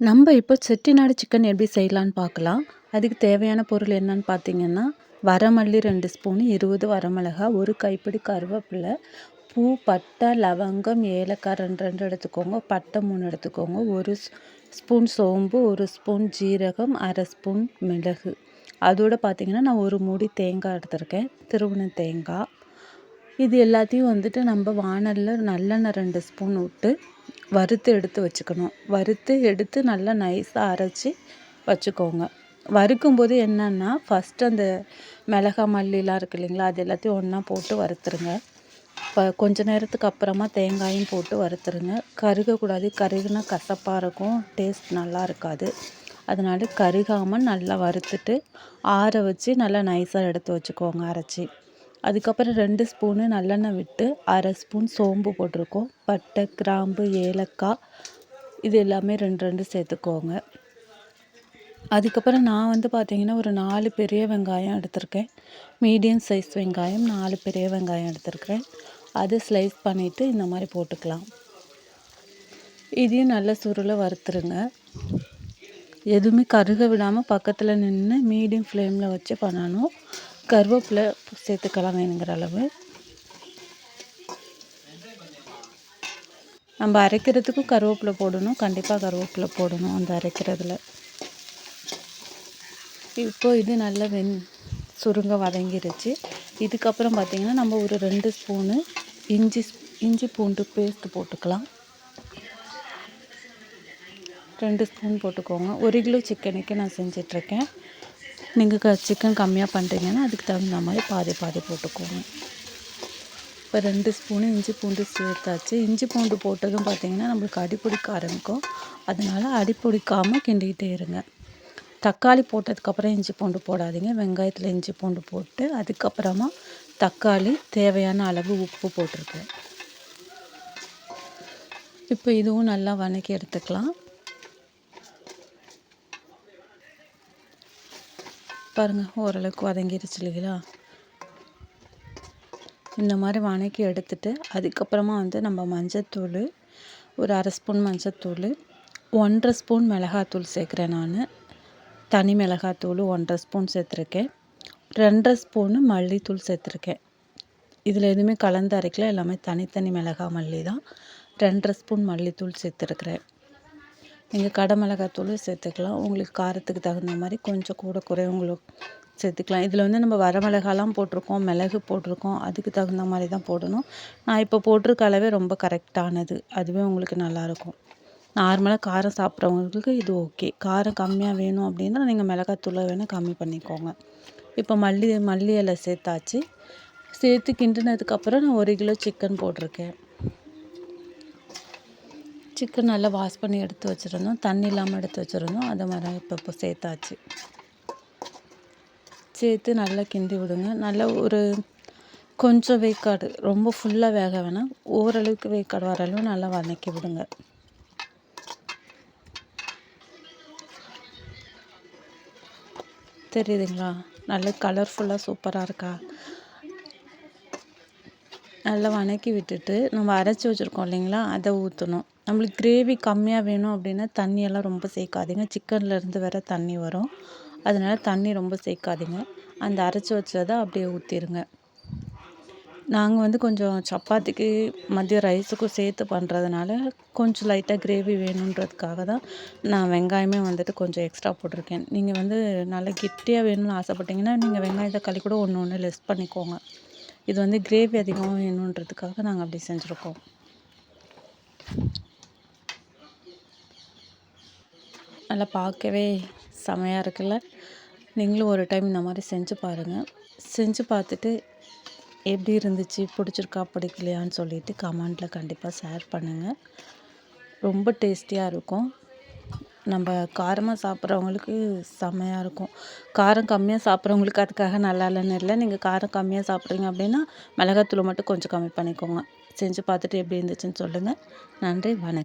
நம்ம இப்போ செட்டிநாடு சிக்கன் எப்படி செய்யலான்னு பார்க்கலாம். அதுக்கு தேவையான பொருள் என்னன்னு பார்த்தீங்கன்னா வரமல்லி ரெண்டு ஸ்பூனு இருபது வரமிளகா ஒரு கைப்பிடி கருவேப்பிலை பூ பட்டை லவங்கம் ஏலக்காய் ரெண்டு ரெண்டு எடுத்துக்கோங்க. பட்டை மூணு எடுத்துக்கோங்க. ஒரு ஸ்பூன் சோம்பு ஒரு ஸ்பூன் ஜீரகம் அரை ஸ்பூன் மிளகு. அதோடு பார்த்திங்கன்னா நான் ஒரு மூடி தேங்காய் எடுத்திருக்கேன். திருவண்ண தேங்காய். இது எல்லாத்தையும் வந்துட்டு நம்ம வானலில் நல்லெண்ணெய் ரெண்டு ஸ்பூன் விட்டு வறுத்து எடுத்து வச்சுக்கணும். வறுத்து எடுத்து நல்லா நைஸாக அரைச்சி வச்சுக்கோங்க. வறுக்கும்போது என்னென்னா ஃபஸ்ட்டு அந்த மிளகா மல்லிலாம் இருக்குது இல்லைங்களா அது எல்லாத்தையும் ஒன்றா போட்டு வறுத்துருங்க. இப்போ கொஞ்ச நேரத்துக்கு அப்புறமா தேங்காயும் போட்டு வறுத்துருங்க. கருகக்கூடாது. கருகுனா கசப்பாக இருக்கும். டேஸ்ட் நல்லா இருக்காது. அதனால் கருகாமல் நல்லா வறுத்துட்டு ஆற வச்சு நல்லா நைஸாக எடுத்து வச்சுக்கோங்க அரைச்சி. அதுக்கப்புறம் ரெண்டு ஸ்பூனு நல்லெண்ணெய் விட்டு அரை ஸ்பூன் சோம்பு போட்டிருக்கோம். பட்டை கிராம்பு ஏலக்காய் இது எல்லாமே ரெண்டு ரெண்டு சேர்த்துக்கோங்க. அதுக்கப்புறம் நான் வந்து பார்த்திங்கன்னா ஒரு நாலு பெரிய வெங்காயம் எடுத்திருக்கேன். மீடியம் சைஸ் வெங்காயம் நாலு பெரிய வெங்காயம் எடுத்திருக்கிறேன் அது ஸ்லைஸ் பண்ணிவிட்டு இந்த மாதிரி போட்டுக்கலாம். இதையும் நல்ல சுருளை வறுத்துருங்க. எதுவுமே கருக விடாமல் பக்கத்தில் நின்று மீடியம் ஃப்ளேமில் வச்சு பண்ணணும். கருவேப்பிலை சேர்த்துக்கலாம் வேணுங்கிற அளவு. நம்ம அரைக்கிறதுக்கும் கருவேப்பிலை போடணும் கண்டிப்பாக கருவேப்பிலை போடணும் அந்த அரைக்கிறதுல. இப்போ இது நல்லா வெந் சுருங்க வதங்கிருச்சு. இதுக்கப்புறம் பார்த்திங்கன்னா நம்ம ஒரு ரெண்டு ஸ்பூனு இஞ்சி இஞ்சி பூண்டு பேஸ்ட்டு போட்டுக்கலாம். ரெண்டு ஸ்பூன் போட்டுக்கோங்க. ஒரு கிலோ சிக்கனுக்கு நான் செஞ்சிட்ருக்கேன். நீங்கள் க சிக்கன் கம்மியாக பண்ணுறீங்கன்னா அதுக்கு தகுந்த மாதிரி பாதி பாதி போட்டுக்கோங்க. இப்போ ரெண்டு ஸ்பூனு இஞ்சி பூண்டு சேர்த்தாச்சு. இஞ்சி பூண்டு போட்டதும் பார்த்திங்கன்னா நம்மளுக்கு அடிப்பிடிக்க ஆரம்பிக்கும். அதனால் அடிப்பிடிக்காமல் கிண்டிக்கிட்டே இருங்க. தக்காளி போட்டதுக்கப்புறம் இஞ்சி பூண்டு போடாதீங்க. வெங்காயத்தில் இஞ்சி பூண்டு போட்டு அதுக்கப்புறமா தக்காளி தேவையான அளவு உப்பு போட்டிருக்கேன் இப்போ இதுவும் நல்லா வணக்கி எடுத்துக்கலாம். பாருங்கள் ஓரளவுக்கு வதங்கிருச்சு இல்லைங்களா? இந்த மாதிரி வணக்கி எடுத்துட்டு அதுக்கப்புறமா வந்து நம்ம மஞ்சத்தூள் ஒரு அரை ஸ்பூன் மஞ்சத்தூள் ஒன்றரை ஸ்பூன் மிளகாத்தூள் சேர்க்குறேன் நான். தனி மிளகாத்தூள் ஒன்றரை ஸ்பூன் சேர்த்துருக்கேன். ரெண்டரை ஸ்பூனு மல்லித்தூள் சேர்த்துருக்கேன். இதில் எதுவுமே கலந்து அரைக்கல எல்லாமே தனித்தனி மிளகா மல்லி தான். ரெண்டரை ஸ்பூன் மல்லித்தூள் சேர்த்துருக்குறேன். நீங்கள் கடை மிளகாத்தூள் சேர்த்துக்கலாம். உங்களுக்கு காரத்துக்கு தகுந்த மாதிரி கொஞ்சம் கூட குறைவங்களுக்கு சேர்த்துக்கலாம். இதில் வந்து நம்ம வரமிளகாலாம் போட்டிருக்கோம் மிளகு போட்டிருக்கோம். அதுக்கு தகுந்த மாதிரி தான் போடணும். நான் இப்போ போட்டிருக்க அளவே ரொம்ப கரெக்டானது அதுவே உங்களுக்கு நல்லாயிருக்கும் நார்மலாக காரம் சாப்பிட்றவங்களுக்கு இது ஓகே காரம் கம்மியாக வேணும் அப்படின்னா நீங்கள் மிளகாத்தூளை வேணால் கம்மி பண்ணிக்கோங்க. இப்போ மல்லி மல்லி இலை சேர்த்தாச்சு. சேர்த்து கிண்டினதுக்கப்புறம் நான் ஒரு கிலோ சிக்கன் போட்டிருக்கேன். சிக்கன் நல்லா வாஷ் பண்ணி எடுத்து வச்சுருந்தோம். தண்ணி இல்லாமல் எடுத்து வச்சுருந்தோம். அதை மாதிரி இப்போ இப்போ சேர்த்தாச்சு. சேர்த்து நல்லா கிண்டி விடுங்க. நல்லா ஒரு கொஞ்சம் வேக்காடு ரொம்ப ஃபுல்லாக வேக வேணாம். ஓரளவுக்கு வேக்காடு வர அளவு நல்லா வதக்கி விடுங்க. தெரியுதுங்களா? நல்ல கலர்ஃபுல்லாக சூப்பராக இருக்கா? நல்லா வதக்கி விட்டுட்டு நம்ம அரைச்சி வச்சுருக்கோம் இல்லைங்களா? அதை ஊற்றணும் நம்மளுக்கு கிரேவி கம்மியாக வேணும் அப்படின்னா தண்ணியெல்லாம் ரொம்ப சேர்க்காதீங்க. சிக்கன்லேருந்து வேறு தண்ணி வரும். அதனால் தண்ணி ரொம்ப சேர்க்காதீங்க. அந்த அரைச்சி வச்சதை அப்படியே ஊற்றிடுங்க நாங்கள் வந்து கொஞ்சம் சப்பாத்திக்கு மதியம் ரைஸுக்கும் சேர்த்து பண்ணுறதுனால கொஞ்சம் லைட்டாக கிரேவி வேணுன்றதுக்காக தான் நான் வெங்காயமே வந்துட்டு கொஞ்சம் எக்ஸ்ட்ரா போட்டிருக்கேன். நீங்கள் வந்து நல்லா கிட்டியாக வேணும்னு ஆசைப்பட்டீங்கன்னா நீங்கள் வெங்காயத்தக்காளி கூட ஒன்று ஒன்று லெஸ் பண்ணிக்கோங்க. இது வந்து கிரேவி அதிகமாக வேணுன்றதுக்காக நாங்கள் அப்படி செஞ்சுருக்கோம். நல்லா பார்க்கவே செமையாக இருக்குல்ல? நீங்களும் ஒரு டைம் இந்த மாதிரி செஞ்சு பாருங்கள் செஞ்சு பார்த்துட்டு எப்படி இருந்துச்சு பிடிச்சிருக்கா பிடிக்கலையான்னு சொல்லிவிட்டு கமெண்ட்டில் கண்டிப்பாக ஷேர் பண்ணுங்கள் ரொம்ப டேஸ்டியாக இருக்கும். நம்ம காரமாக சாப்பிட்றவங்களுக்கு செம்மையாக இருக்கும். காரம் கம்மியாக சாப்பிட்றவங்களுக்கு அதுக்காக நல்லா இல்லைன்னு இல்லை. நீங்கள் காரம் கம்மியாக சாப்பிட்றீங்க அப்படின்னா மிளகாத்தூள் மட்டும் கொஞ்சம் கம்மி பண்ணிக்கோங்க. செஞ்சு பார்த்துட்டு எப்படி இருந்துச்சுன்னு சொல்லுங்கள் நன்றி வணக்கம்.